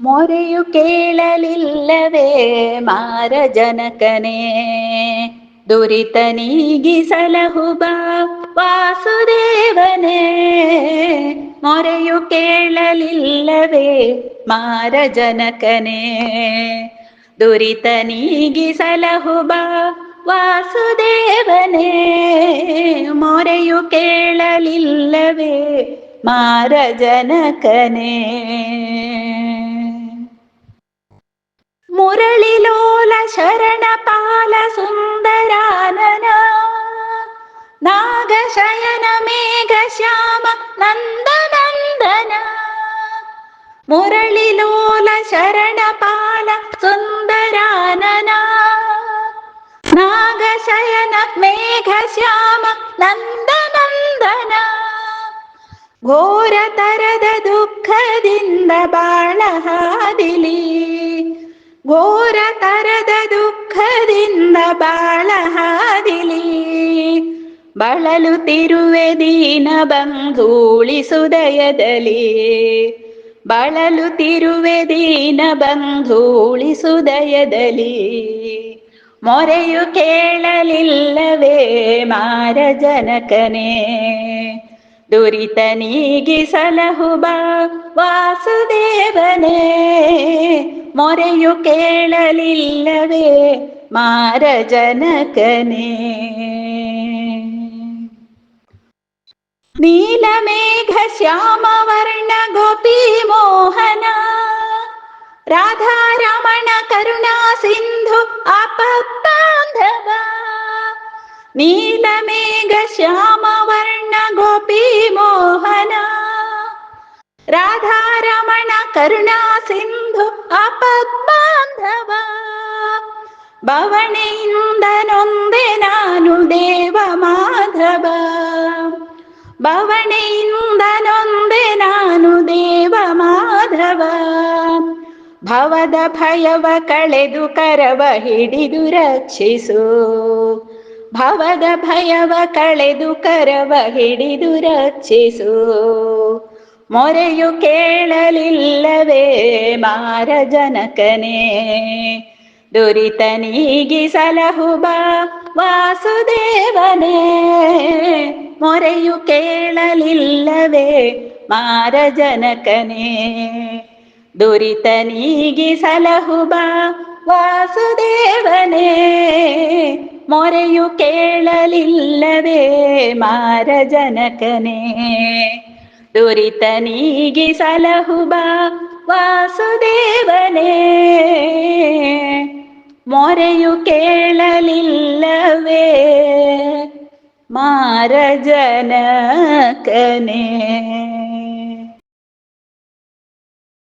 ಮೊರೆಯು ಕೇಳಲಿಲ್ಲವೇ ಮಾರ ಜನಕನೇ ದುರಿತ ನೀಗಿಸಲಹುಬ ವಾಸುದೇವನೇ. ಮೊರೆಯು ಕೇಳಲಿಲ್ಲವೇ ಮಾರ ಜನಕನೇ ದುರಿತ ನೀಗಿಸಲಹುಬ ವಾಸುದೇವನೇ. ಮೊರೆಯು ಕೇಳಲಿಲ್ಲವೇ ಮಾರ ಜನಕನೇ ನಾಗಶಯನ ಮೇಘ ಶ್ಯಾಮ ನಂದನಂದನ ಮುರಳಿಲೋಲ ಶರಣ ಪಾಲ ಸುಂದರಾನನ ನಾಗಶಯನ ಮೇಘ ಶ್ಯಾಮ ನಂದನಂದನ ಘೋರ ತರದ ದುಃಖದಿಂದ ಬಾಳ ಹಾದಿಲಿ ಘೋರ ತರದ ದುಃಖದಿಂದ ಬಾಳ ಹಾದಿಲಿ ಬಳಲುತ್ತಿರುವೆ ದೀನ ಬಂಧೂಳಿಸುದಯದಲ್ಲಿ. ಬಳಲುತ್ತಿರುವೆ ದೀನ ಬಂಧೂಳಿಸುದಯದಲ್ಲಿ. ಮೊರೆಯು ಕೇಳಲಿಲ್ಲವೇ ಮಾರ ಜನಕನೇ. ದುರಿತ ನೀಗಿಸಲಹು ಬಾ ವಾಸುದೇವನೇ. ಮೊರೆಯು ಕೇಳಲಿಲ್ಲವೇ ಮಾರ ಜನಕನೇ. നീലമേഘ ശ്യാമവർണ ഗോപി മോഹന രാധാരമണ കരുണാ സിന്ധു അപത്താന്ധവ നീലമേഘ ശ്യാമവർണ ഗോപി മോഹന രാധാരമണ കരുണാ സിന്ധു അപത്മാന്ധവ ഭവനയിന്ദനൊന്തെ നാനുദേ ಭವಣೆಯಿಂದ ನೊಂದೆ ನಾನು ದೇವ ಮಾಧವ. ಭವದ ಭಯವ ಕಳೆದು ಕರವ ಹಿಡಿದು ರಕ್ಷಿಸು. ಭವದ ಭಯವ ಕಳೆದು ಕರವ ಹಿಡಿದು ರಕ್ಷಿಸು. ಮೊರೆಯು ಕೇಳಲಿಲ್ಲವೇ ಮಾರ ಜನಕನೇ. ದುರಿತ ನೀಗಿಸಲಹು ಬಾ ವಾಸುದೇವನೇ. ಮೊರೆಯು ಕೇಳಲಿಲ್ಲವೇ ಮಾರ ಜನಕನೇ ದುರಿತ ನೀಗಿಸಲಹು ಬಾ ವಾಸುದೇವನೇ. ಮೊರೆಯು ಕೇಳಲಿಲ್ಲವೇ ಮಾರ ಜನಕನೇ ದುರಿತ ನೀಗಿಸಲಹು ಬಾ ವಾಸುದೇವನೇ. ಮೊರೆಯು ಕೇಳಲಿಲ್ಲವೇ ಮಾರ ಜನಕನೇ